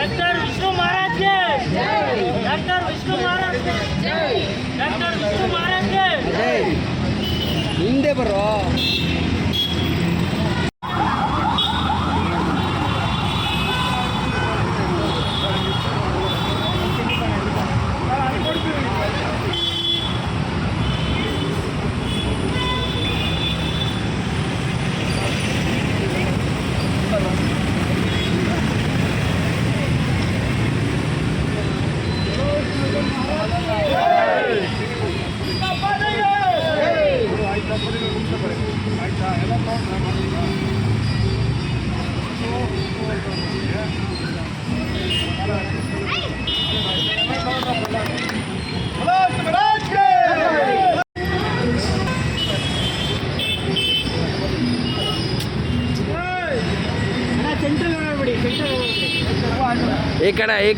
Doctor Vishnu Maharaj doctor Vishnu Maharaj doctor Vishnu Maharaj ಹಿಂದೆ ಬರೋ. ಈ ಕಡೆ ಈ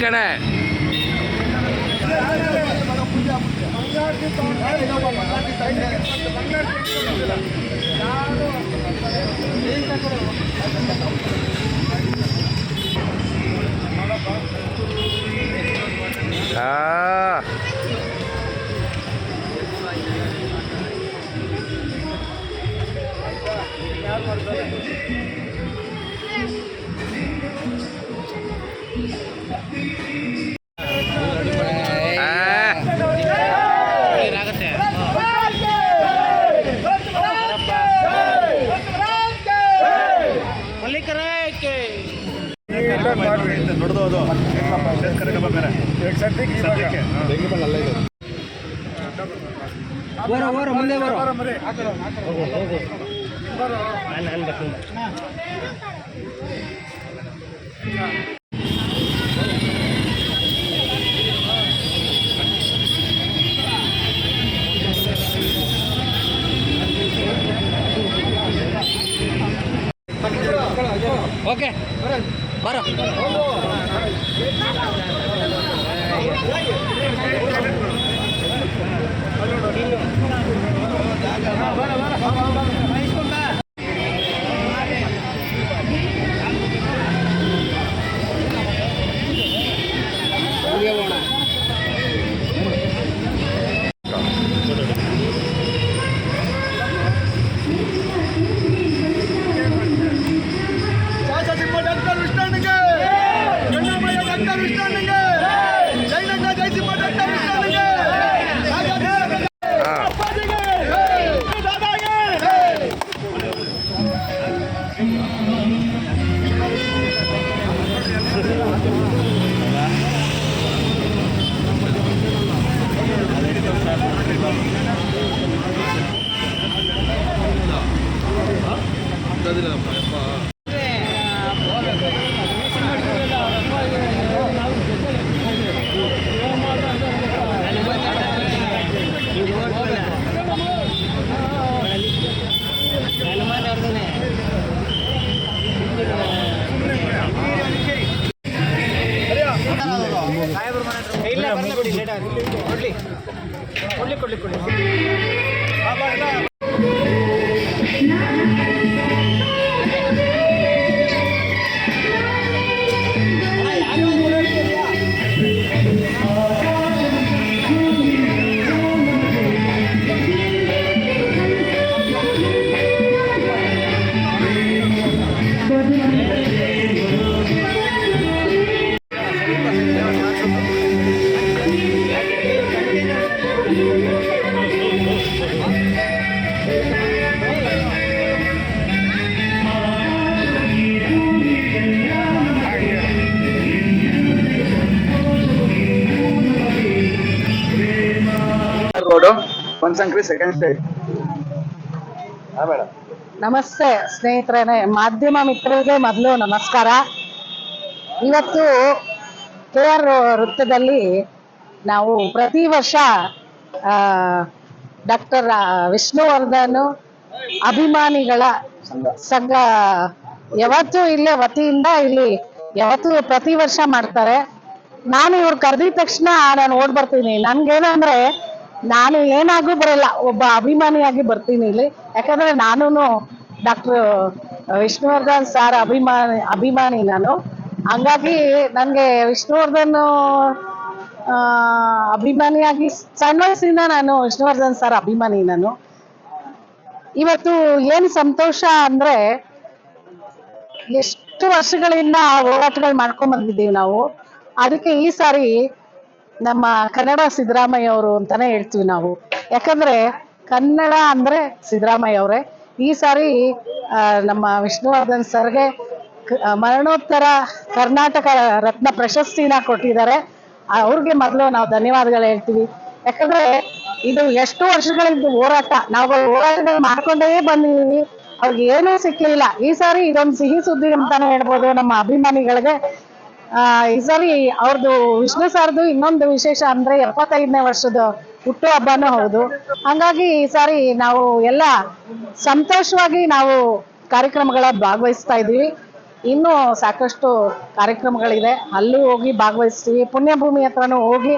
ಬರೋ ಓಕೆ அதில் எப்பா ಕೊಡ್ಲಿಕ್ಕೆ ಕೊಡ್ಲಿಕ್ಕೆ ರೋಡು ಸಂಕ್ರಿ ಸೆಕೆಂಡ್ ಹಾ ಮೇಡಮ್ ನಮಸ್ತೆ ಸ್ನೇಹಿತರೇನೆ. ಮಾಧ್ಯಮ ಮಿತ್ರರಿಗೆ ಮೊದಲು ನಮಸ್ಕಾರ. ಇವತ್ತು ಕೆ ಆರ್ ವೃತ್ತದಲ್ಲಿ ನಾವು ಪ್ರತಿ ವರ್ಷ ಡಾಕ್ಟರ್ ವಿಷ್ಣುವರ್ಧನ್ ಅಭಿಮಾನಿಗಳ ಸಂಘ. ಯಾವತ್ತೂ ಇಲ್ಲೇ ವತಿಯಿಂದ ಇಲ್ಲಿ ಯಾವತ್ತು ಪ್ರತಿ ವರ್ಷ ಮಾಡ್ತಾರೆ. ನಾನು ಇವ್ರು ಕರೆದಿದ ತಕ್ಷಣ ನಾನು ಓಡ್ ಬರ್ತೀನಿ. ನನ್ಗೇನಂದ್ರೆ ನಾನು ಏನಾಗೂ ಬರಲ್ಲ, ಒಬ್ಬ ಅಭಿಮಾನಿಯಾಗಿ ಬರ್ತೀನಿ ಇಲ್ಲಿ. ಯಾಕಂದ್ರೆ ನಾನು ಡಾಕ್ಟರ್ ವಿಷ್ಣುವರ್ಧನ್ ಸರ್ ಅಭಿಮಾನಿ ಅಭಿಮಾನಿ ನಾನು. ಹಂಗಾಗಿ ನನಗೆ ವಿಷ್ಣುವರ್ಧನ್ ಅಭಿಮಾನಿಯಾಗಿ, ಸಣ್ಣ ವಯಸ್ಸಿಂದ ನಾನು ವಿಷ್ಣುವರ್ಧನ್ ಸರ್ ಅಭಿಮಾನಿ ನಾನು. ಇವತ್ತು ಏನು ಸಂತೋಷ ಅಂದ್ರೆ ಎಷ್ಟು ವರ್ಷಗಳಿಂದ ಹೋರಾಟಗಳು ಮಾಡ್ಕೊಂಡ್ ಬಂದಿದ್ದೀವಿ ನಾವು. ಅದಕ್ಕೆ ಈ ಸಾರಿ ನಮ್ಮ ಕನ್ನಡ ಸಿದ್ದರಾಮಯ್ಯ ಅವರು ಅಂತಾನೆ ಹೇಳ್ತೀವಿ ನಾವು. ಯಾಕಂದ್ರೆ ಕನ್ನಡ ಅಂದ್ರೆ ಸಿದ್ದರಾಮಯ್ಯ ಅವರೇ. ಈ ಸಾರಿ ನಮ್ಮ ವಿಷ್ಣುವರ್ಧನ್ ಸರ್ಗೆ ಮರಣೋತ್ತರ ಕರ್ನಾಟಕ ರತ್ನ ಪ್ರಶಸ್ತಿನ ಕೊಟ್ಟಿದ್ದಾರೆ. ಅವ್ರಿಗೆ ಮೊದಲು ನಾವು ಧನ್ಯವಾದಗಳು ಹೇಳ್ತೀವಿ. ಯಾಕಂದ್ರೆ ಇದು ಎಷ್ಟು ವರ್ಷಗಳಿಂದ ಹೋರಾಟ. ನಾವು ಹೋರಾಟಗಳು ಮಾಡ್ಕೊಂಡೇ ಬಂದಿದ್ದೀವಿ ಅವ್ರಿಗೆ ಏನೂ ಸಿಕ್ಕಿಲ್ಲ ಈ ಸಾರಿ ಇದೊಂದು ಸಿಹಿ ಸುದ್ದಿ ಅಂತಾನೆ ಹೇಳ್ಬೋದು ನಮ್ಮ ಅಭಿಮಾನಿಗಳಿಗೆ. ಈ ಸಾರಿ ಅವ್ರದ್ದು ವಿಷ್ಣು ಸರ್ದು ಇನ್ನೊಂದು ವಿಶೇಷ ಅಂದ್ರೆ ಎಪ್ಪತ್ತೈದನೇ ವರ್ಷದ ಹುಟ್ಟು ಹಬ್ಬನೂ ಹೌದು. ಹಂಗಾಗಿ ಈ ಸಾರಿ ನಾವು ಎಲ್ಲ ಸಂತೋಷವಾಗಿ ನಾವು ಕಾರ್ಯಕ್ರಮಗಳ ಭಾಗವಹಿಸ್ತಾ ಇದ್ದೀವಿ ಇನ್ನೂ ಸಾಕಷ್ಟು ಕಾರ್ಯಕ್ರಮಗಳಿದೆ. ಅಲ್ಲೂ ಹೋಗಿ ಭಾಗವಹಿಸ್ತೀವಿ. ಪುಣ್ಯಭೂಮಿ ಹತ್ರನೂ ಹೋಗಿ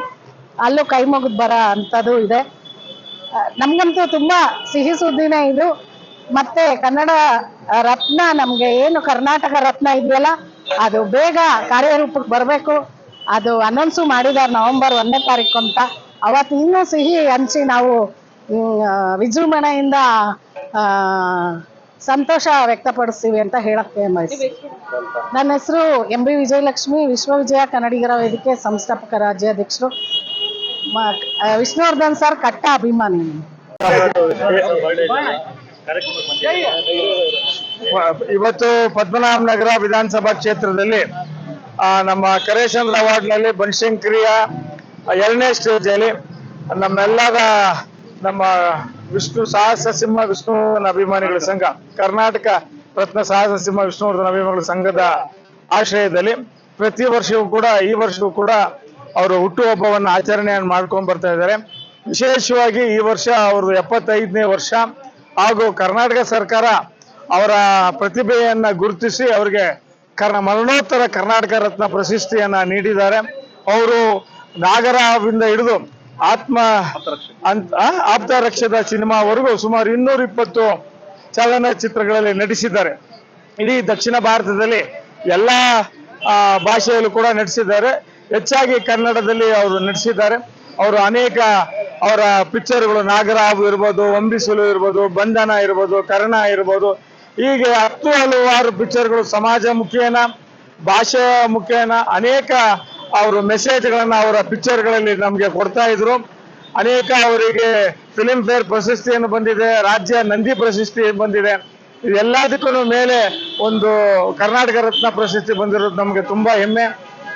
ಅಲ್ಲೂ ಕೈ ಮುಗಿದು ಬರೋ ಅಂಥದ್ದು ಇದೆ. ನಮ್ಗಂತೂ ತುಂಬಾ ಸಿಹಿ ಸುದ್ದಿನೇ ಇದು. ಮತ್ತೆ ಕನ್ನಡ ರತ್ನ ನಮ್ಗೆ ಏನು ಕರ್ನಾಟಕ ರತ್ನ ಇದೆಯಲ್ಲ ಅದು ಬೇಗ ಕಾರ್ಯರೂಪಕ್ಕೆ ಬರಬೇಕು. ಅದು ಅನೌನ್ಸು ಮಾಡಿದ್ದಾರೆ ನವೆಂಬರ್ ಒಂದನೇ ತಾರೀಕು ಅಂತ. ಅವತ್ತು ಇನ್ನೂ ಸಿಹಿ ಹಂಚಿ ನಾವು ವಿಜೃಂಭಣೆಯಿಂದ ಸಂತೋಷ ವ್ಯಕ್ತಪಡಿಸ್ತೀವಿ ಅಂತ ಹೇಳಕ್ಕೆ ಬಯಸ್ತೀನಿ ನನ್ನ ಹೆಸರು ಎಂ ಬಿ ವಿಜಯಲಕ್ಷ್ಮಿ, ವಿಶ್ವವಿಜಯ ಕನ್ನಡಿಗರ ವೇದಿಕೆ ಸಂಸ್ಥಾಪಕ ರಾಜ್ಯಾಧ್ಯಕ್ಷರು. ವಿಷ್ಣುವರ್ಧನ್ ಸರ್, ಕಟ್ಟ ಅಭಿಮಾನಿ ಇವತ್ತು ಪದ್ಮನಾಭ ನಗರ ವಿಧಾನಸಭಾ ಕ್ಷೇತ್ರದಲ್ಲಿ ನಮ್ಮ ಕರೇಶಂದ್ರ ಅವಾರ್ಡ್ನಲ್ಲಿ ಬನಶಂಕರಿಯ ಎರಡನೇ ಸ್ಟೇಜ್ ಅಲ್ಲಿ ನಮ್ಮೆಲ್ಲರ ನಮ್ಮ ವಿಷ್ಣು ಸಾಹಸ ಸಿಂಹ ವಿಷ್ಣುವರ್ಧನ ಅಭಿಮಾನಿಗಳ ಸಂಘ, ಕರ್ನಾಟಕ ರತ್ನ ಸಾಹಸ ಸಿಂಹ ವಿಷ್ಣುವರ್ಧನ ಅಭಿಮಾನಿಗಳ ಸಂಘದ ಆಶ್ರಯದಲ್ಲಿ ಪ್ರತಿ ವರ್ಷವೂ ಕೂಡ, ಈ ವರ್ಷವೂ ಕೂಡ ಅವರು ಹುಟ್ಟುಹಬ್ಬವನ್ನು ಆಚರಣೆಯನ್ನು ಮಾಡ್ಕೊಂಡು ಬರ್ತಾ ಇದ್ದಾರೆ. ವಿಶೇಷವಾಗಿ ಈ ವರ್ಷ ಅವರು ಎಪ್ಪತ್ತೈದನೇ ವರ್ಷ ಹಾಗೂ ಕರ್ನಾಟಕ ಸರ್ಕಾರ ಅವರ ಪ್ರತಿಭೆಯನ್ನು ಗುರುತಿಸಿ ಅವರಿಗೆ ಕರ್ಣ ಮರಣೋತ್ತರ ಕರ್ನಾಟಕ ರತ್ನ ಪ್ರಶಸ್ತಿಯನ್ನು ನೀಡಿದ್ದಾರೆ. ಅವರು ನಾಗರವಿಂದ ಹಿಡಿದು ಆತ್ಮ ಅಂತ ಆಪ್ತ ರಕ್ಷದ ಸಿನಿಮಾವರೆಗೂ ಸುಮಾರು ಇನ್ನೂರ ಇಪ್ಪತ್ತು ಚಲನಚಿತ್ರಗಳಲ್ಲಿ ನಟಿಸಿದ್ದಾರೆ. ಇಡೀ ದಕ್ಷಿಣ ಭಾರತದಲ್ಲಿ ಎಲ್ಲ ಭಾಷೆಯಲ್ಲೂ ಕೂಡ ನಟಿಸಿದ್ದಾರೆ. ಹೆಚ್ಚಾಗಿ ಕನ್ನಡದಲ್ಲಿ ಅವರು ನಟಿಸಿದ್ದಾರೆ. ಅವರು ಅನೇಕ ಅವರ ಪಿಕ್ಚರ್ಗಳು ನಾಗರಾವ್ ಇರ್ಬೋದು, ಒಂಬಿಸಲು ಇರ್ಬೋದು, ಬಂಧನ ಇರ್ಬೋದು, ಕರ್ಣ ಇರ್ಬೋದು ಹೀಗೆ ಹತ್ತು ಹಲವಾರು ಪಿಕ್ಚರ್ಗಳು ಸಮಾಜ ಮುಖೇನ, ಭಾಷೆ ಮುಖೇನ ಅನೇಕ ಅವರು ಮೆಸೇಜ್ಗಳನ್ನು ಅವರ ಪಿಕ್ಚರ್ಗಳಲ್ಲಿ ನಮಗೆ ಕೊಡ್ತಾ ಇದ್ರು. ಅನೇಕ ಅವರಿಗೆ ಫಿಲಿಂ ಫೇರ್ ಪ್ರಶಸ್ತಿಯನ್ನು ಬಂದಿದೆ, ರಾಜ್ಯ ನಂದಿ ಪ್ರಶಸ್ತಿ ಬಂದಿದೆ. ಇದೆಲ್ಲದಕ್ಕೂ ಮೇಲೆ ಒಂದು ಕರ್ನಾಟಕ ರತ್ನ ಪ್ರಶಸ್ತಿ ಬಂದಿರೋದು ನಮಗೆ ತುಂಬಾ ಹೆಮ್ಮೆ.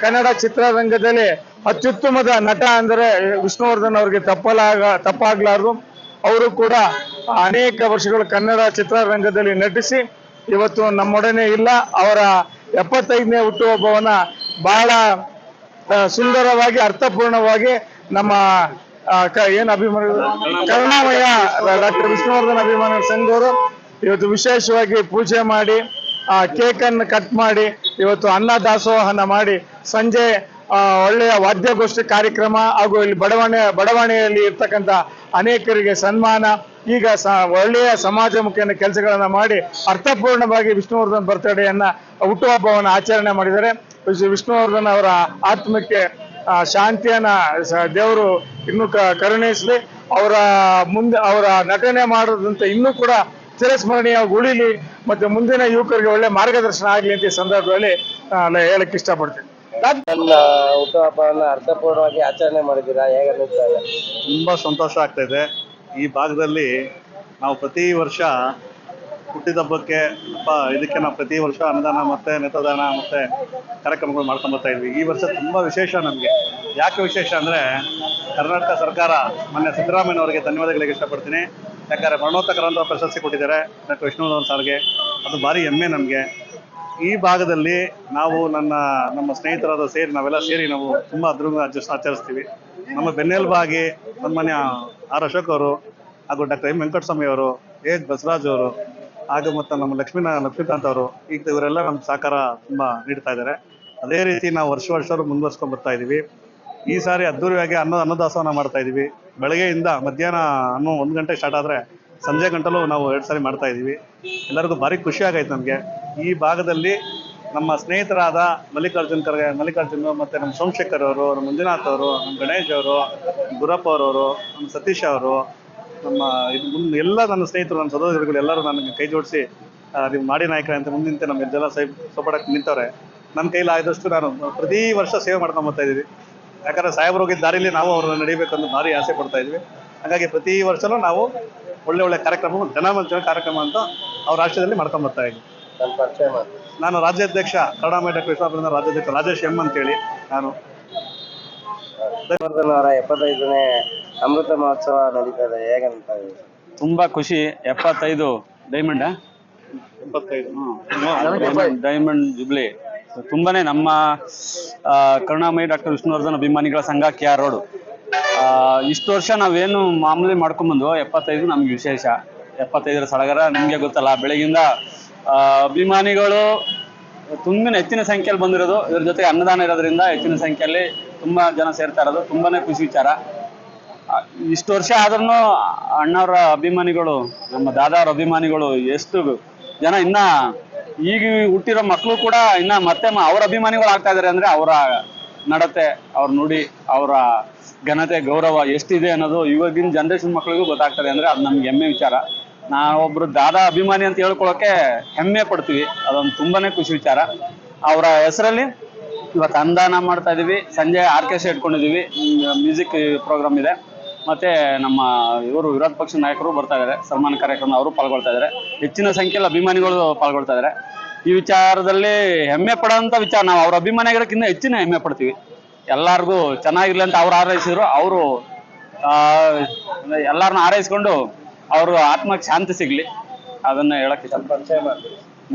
ಕನ್ನಡ ಚಿತ್ರರಂಗದಲ್ಲಿ ಅತ್ಯುತ್ತಮದ ನಟ ಅಂದರೆ ವಿಷ್ಣುವರ್ಧನ್ ಅವರಿಗೆ ತಪ್ಪಲಾಗ ತಪ್ಪಾಗ್ಲಾರ್ದು. ಅವರು ಕೂಡ ಅನೇಕ ವರ್ಷಗಳು ಕನ್ನಡ ಚಿತ್ರರಂಗದಲ್ಲಿ ನಟಿಸಿ, ಇವತ್ತು ನಮ್ಮೊಡನೆ ಇಲ್ಲ. ಅವರ ಎಪ್ಪತ್ತೈದನೇ ಹುಟ್ಟುಹಬ್ಬವನ್ನ ಬಹಳ ಸುಂದರವಾಗಿ, ಅರ್ಥಪೂರ್ಣವಾಗಿ ನಮ್ಮ ಏನು ಅಭಿಮಾನ ಕರುಣಾಮಯ ಡಾಕ್ಟರ್ ವಿಷ್ಣುವರ್ಧನ್ ಅಭಿಮಾನ ಸಂಘವರು ಇವತ್ತು ವಿಶೇಷವಾಗಿ ಪೂಜೆ ಮಾಡಿ, ಆ ಕೇಕ್ ಅನ್ನು ಕಟ್ ಮಾಡಿ, ಇವತ್ತು ಅನ್ನ ದಾಸೋಹನ ಮಾಡಿ, ಸಂಜೆ ಒಳ್ಳೆಯ ವಾದ್ಯಗೋಷ್ಠಿ ಕಾರ್ಯಕ್ರಮ ಹಾಗೂ ಇಲ್ಲಿ ಬಡವಣೆ, ಬಡವಣೆಯಲ್ಲಿ ಇರ್ತಕ್ಕಂಥ ಅನೇಕರಿಗೆ ಸನ್ಮಾನ, ಈಗ ಸ, ಒಳ್ಳೆಯ ಸಮಾಜಮುಖಿಯನ್ನು ಕೆಲಸಗಳನ್ನು ಮಾಡಿ ಅರ್ಥಪೂರ್ಣವಾಗಿ ವಿಷ್ಣುವರ್ಧನ್ ಬರ್ತಡೆಯನ್ನು ಹುಟ್ಟುಹಬ್ಬವನ್ನು ಆಚರಣೆ ಮಾಡಿದ್ದಾರೆ. ವಿಷ್ಣುವರ್ಧನ್ ಅವರ ಆತ್ಮಕ್ಕೆ ಶಾಂತಿಯನ್ನ ದೇವರು ಇನ್ನೂ ಕರುಣಿಸಲಿ. ಅವರ ಮುಂದೆ, ಅವರ ನಟನೆ ಮಾಡೋದಂತ ಇನ್ನೂ ಕೂಡ ಚಿರಸ್ಮರಣೀಯವಾಗಿ ಉಳಿಲಿ. ಮತ್ತೆ ಮುಂದಿನ ಯುವಕರಿಗೆ ಒಳ್ಳೆ ಮಾರ್ಗದರ್ಶನ ಆಗಲಿ ಅಂತ ಈ ಸಂದರ್ಭದಲ್ಲಿ ನಾನು ಹೇಳಕ್ ಇಷ್ಟಪಡ್ತೀನಿ. ನನ್ನ ಹುಟ್ಟುಹಬ್ಬವನ್ನ ಅರ್ಥಪೂರ್ಣವಾಗಿ ಆಚರಣೆ ಮಾಡಿದ್ದೀರಾ? ಹೇಗೆ ಅನ್ನಿಸ್ತಾ ತುಂಬ ಸಂತೋಷ ಆಗ್ತಾ ಇದೆ. ಈ ಭಾಗದಲ್ಲಿ ನಾವು ಪ್ರತಿ ವರ್ಷ ಹುಟ್ಟಿದಬ್ಬಕ್ಕೆ ಅಪ್ಪ ಇದಕ್ಕೆ ನಾವು ಪ್ರತಿ ವರ್ಷ ಅನುದಾನ ಮತ್ತೆ ನೇತ್ರದಾನ ಮತ್ತೆ ಕಾರ್ಯಕ್ರಮಗಳು ಮಾಡ್ಕೊಂಡು ಬರ್ತಾ ಇದ್ವಿ. ಈ ವರ್ಷ ತುಂಬ ವಿಶೇಷ ನಮಗೆ. ಯಾಕೆ ವಿಶೇಷ ಅಂದರೆ ಕರ್ನಾಟಕ ಸರ್ಕಾರ ಮೊನ್ನೆ ಸಿದ್ದರಾಮಯ್ಯ ಅವರಿಗೆ ಧನ್ಯವಾದಗಳಿಗೆ ಇಷ್ಟಪಡ್ತೀನಿ. ಯಾಕಂದರೆ ಮರಣೋತ್ತಕರಂತ ಪ್ರಶಸ್ತಿ ಕೊಟ್ಟಿದ್ದಾರೆ ಡಾಕ್ಟರ್ ವಿಷ್ಣುವರ್ಧನ್ ಸಾರ್ಗೆ. ಅದು ಭಾರಿ ಹೆಮ್ಮೆ ನಮಗೆ. ಈ ಭಾಗದಲ್ಲಿ ನಾವು ನನ್ನ, ನಮ್ಮ ಸ್ನೇಹಿತರಾದ ಸೇರಿ ನಾವೆಲ್ಲ ಸೇರಿ ನಾವು ತುಂಬ ಆಚರಿಸ್ ಆಚರಿಸ್ತೀವಿ. ನಮ್ಮ ಬೆನ್ನೆಲುಬಾಗಿ ನಮ್ಮನೆ ಆರ್ ಅಶೋಕ್ ಅವರು ಹಾಗೂ ಡಾಕ್ಟರ್ ಎಂ ವೆಂಕಟಸ್ವಾಮಿ ಅವರು ಎಚ್ ಬಸವರಾಜ್ ಅವರು ಹಾಗೂ ಮತ್ತು ನಮ್ಮ ಲಕ್ಷ್ಮೀ ಲಕ್ಷ್ಮೀಕಾಂತ್ ಅವರು, ಈಗ ಇವರೆಲ್ಲ ನಮ್ಮ ಸಹಕಾರ ತುಂಬ ನೀಡ್ತಾ ಇದ್ದಾರೆ. ಅದೇ ರೀತಿ ನಾವು ವರ್ಷ ವರ್ಷ ಮುಂದುವರ್ಸ್ಕೊಂಡು ಬರ್ತಾ ಇದ್ದೀವಿ ಈ ಸಾರಿ ಅದ್ದೂರಿಯಾಗಿ ಅನ್ನ ಅನ್ನದಾಸೋಹನ ಮಾಡ್ತಾ ಇದೀವಿ. ಬೆಳಗ್ಗೆಯಿಂದ ಮಧ್ಯಾಹ್ನ ಅನ್ನೋ ಒಂದು ಗಂಟೆ ಸ್ಟಾರ್ಟ್ ಆದರೆ ಸಂಜೆ ಗಂಟಲು ನಾವು ಎರಡು ಸಾರಿ ಮಾಡ್ತಾ ಇದ್ದೀವಿ. ಎಲ್ಲರಿಗೂ ಭಾರಿ ಖುಷಿ ಆಗೈತೆ ನಮಗೆ. ಈ ಭಾಗದಲ್ಲಿ ನಮ್ಮ ಸ್ನೇಹಿತರಾದ ಮಲ್ಲಿಕಾರ್ಜುನ್ ಖರ್ಗೆ, ಮಲ್ಲಿಕಾರ್ಜುನ್ ಮತ್ತೆ ನಮ್ಮ ಸೋಮಶೇಖರ್ ಅವರು, ನಮ್ಮ ಮಂಜುನಾಥ್ ಅವರು, ನಮ್ಮ ಗಣೇಶ್ ಅವರು ಗುರಪ್ಪ ಅವರವರು ನಮ್ಮ ಸತೀಶ್ ಅವರು, ನಮ್ಮ ಇದು ಮುಂದೆ ಎಲ್ಲ ನನ್ನ ಸ್ನೇಹಿತರು, ನನ್ನ ಸಹೋದರಿಗಳು ಎಲ್ಲರೂ ನನಗೆ ಕೈ ಜೋಡಿಸಿ ನೀವು ಮಾಡಿ ನಾಯಕರೇ ಅಂತ ಮುಂದಿಂತೆ ನಮ್ಮ ಎಲ್ಲ ಸೈ, ಸೊಪಡಕ್ಕೆ ನಿಂತವ್ರೆ. ನನ್ನ ಕೈಲಿ ಆದಷ್ಟು ನಾನು ಪ್ರತಿ ವರ್ಷ ಸೇವೆ ಮಾಡ್ಕೊಂಡ್ ಬರ್ತಾ ಇದ್ದೀವಿ. ಯಾಕಂದ್ರೆ ಸಾಹೇಬ್ರು ಹೋಗಿದ್ದ ದಾರಿಲಿ ನಾವು ಅವ್ರನ್ನ ನಡಿಬೇಕಂತ ಭಾರಿ ಆಸೆ ಪಡ್ತಾ ಇದ್ವಿ. ಹಾಗಾಗಿ ಪ್ರತಿ ವರ್ಷನೂ ನಾವು ಒಳ್ಳೆ ಒಳ್ಳೆ ಕಾರ್ಯಕ್ರಮ ಜನಮಂಚನ ಕಾರ್ಯಕ್ರಮ ಅಂತ ಅವ್ರ ರಾಷ್ಟ್ರದಲ್ಲಿ ಮಾಡ್ಕೊಂಡ್ ಬರ್ತಾ ಮಾಡಿ. ನಾನು ರಾಜ್ಯಾಧ್ಯಕ್ಷ ಕನ್ನಡ ಮೇಡ ಕೃಷ್ಣಾಪುರದ ರಾಜ್ಯಾಧ್ಯಕ್ಷ ರಾಜೇಶ್ ಎಂ ಅಂತೇಳಿ ನಾನು. ಅವರ ಎಪ್ಪತ್ತೈದನೇ ಅಮೃತ ಮಹೋತ್ಸವ ನಡೀತಾ ಇದೆ ಹೇಗಂತ ತುಂಬಾ ಖುಷಿ. ಎಪ್ಪತ್ತೈದು ಡೈಮಂಡ್ ಡೈಮಂಡ್ ಡೈಮಂಡ್ ಜುಬ್ಲಿ ತುಂಬಾನೇ ನಮ್ಮ ಕರುಣಾಮಯಿ ಡಾಕ್ಟರ್ ವಿಷ್ಣುವರ್ಧನ್ ಅಭಿಮಾನಿಗಳ ಸಂಘ ಕೆ ಆರ್ ರೋಡ್. ಇಷ್ಟು ವರ್ಷ ನಾವೇನು ಮಾಮೂಲಿ ಮಾಡ್ಕೊಂಬಂದು ಎಪ್ಪತ್ತೈದು ನಮ್ಗೆ ವಿಶೇಷ. ಎಪ್ಪತ್ತೈದರ ಸಡಗರ ನಿಮಗೆ ಗೊತ್ತಲ್ಲ, ಬೆಳಗಿಂದ ಅಭಿಮಾನಿಗಳು ತುಂಬ ಹೆಚ್ಚಿನ ಸಂಖ್ಯೆಯಲ್ಲಿ ಬಂದಿರೋದು. ಇದ್ರ ಜೊತೆಗೆ ಅನ್ನದಾನ ಇರೋದ್ರಿಂದ ಹೆಚ್ಚಿನ ಸಂಖ್ಯೆಯಲ್ಲಿ ತುಂಬಾ ಜನ ಸೇರ್ತಾ ಇರೋದು. ತುಂಬಾನೇ ಖುಷಿ ವಿಚಾರ. ಇಷ್ಟು ವರ್ಷ ಆದ್ರೂ ಅಣ್ಣವರ ಅಭಿಮಾನಿಗಳು, ನಮ್ಮ ದಾದಾವ್ರ ಅಭಿಮಾನಿಗಳು ಎಷ್ಟು ಜನ ಇನ್ನ ಈಗ ಹುಟ್ಟಿರೋ ಮಕ್ಕಳು ಕೂಡ ಇನ್ನ ಮತ್ತೆ ಅವ್ರ ಅಭಿಮಾನಿಗಳು ಆಗ್ತಾ ಇದಾರೆ ಅಂದ್ರೆ ಅವರ ನಡತೆ ಅವ್ರ ನುಡಿ ಅವರ ಘನತೆ, ಗೌರವ ಎಷ್ಟಿದೆ ಅನ್ನೋದು ಇವಾಗಿನ ಜನ್ರೇಷನ್ ಮಕ್ಕಳಿಗೂ ಗೊತ್ತಾಗ್ತದೆ ಅಂದ್ರೆ ಅದು ನಮ್ಗೆ ಹೆಮ್ಮೆ ವಿಚಾರ. ನಾವೊಬ್ರು ದಾದಾ ಅಭಿಮಾನಿ ಅಂತ ಹೇಳ್ಕೊಳಕ್ಕೆ ಹೆಮ್ಮೆ ಪಡ್ತೀವಿ, ಅದೊಂದು ತುಂಬಾನೇ ಖುಷಿ ವಿಚಾರ. ಅವರ ಹೆಸರಲ್ಲಿ ಇವತ್ತು ಅನುದಾನ ಮಾಡ್ತಾ ಇದೀವಿ, ಸಂಜೆ ಆರ್ಕೆಸ್ಟ್ರಾ ಇಟ್ಕೊಂಡಿದೀವಿ ಮ್ಯೂಸಿಕ್ ಪ್ರೋಗ್ರಾಮ್ ಇದೆ. ಮತ್ತೆ ನಮ್ಮ ಇವರು ವಿರೋಧ ಪಕ್ಷ ನಾಯಕರು ಬರ್ತಾ ಇದ್ದಾರೆ ಸನ್ಮಾನ ಕಾರ್ಯಕ್ರಮ ಅವರು ಪಾಲ್ಗೊಳ್ತಾ ಇದ್ದಾರೆ ಹೆಚ್ಚಿನ ಸಂಖ್ಯೆಯಲ್ಲಿ ಅಭಿಮಾನಿಗಳು ಪಾಲ್ಗೊಳ್ತಾ ಇದ್ದಾರೆ ಈ ವಿಚಾರದಲ್ಲಿ ಹೆಮ್ಮೆ ಪಡೋಂಥ ವಿಚಾರ. ನಾವು ಅವ್ರ ಅಭಿಮಾನಿಗಳಕ್ಕಿಂತ ಹೆಚ್ಚಿನ ಹೆಮ್ಮೆ ಪಡ್ತೀವಿ. ಎಲ್ಲಾರ್ಗು ಚೆನ್ನಾಗಿರ್ಲಿ ಅಂತ ಅವ್ರು ಹಾರೈಸಿದ್ರು ಅವರು ಎಲ್ಲಾರನ್ನ ಹಾರೈಸ್ಕೊಂಡು ಅವರು ಆತ್ಮಕ್ಕೆ ಶಾಂತಿ ಸಿಗ್ಲಿ. ಅದನ್ನ ಹೇಳಕ್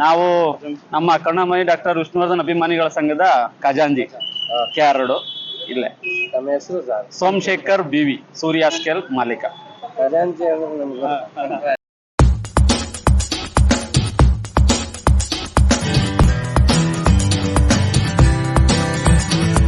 ನಾವು ನಮ್ಮ ಕರುಣಾಮಯಿ ಡಾಕ್ಟರ್ ವಿಷ್ಣುವರ್ಧನ್ ಅಭಿಮಾನಿಗಳ ಸಂಘದ ಖಜಾಂಜಿ ಕೆ ಆರ್ ರೋಡು ಇಲ್ಲೇ Somashekar B V Surya scale ಮಾಲೀಕ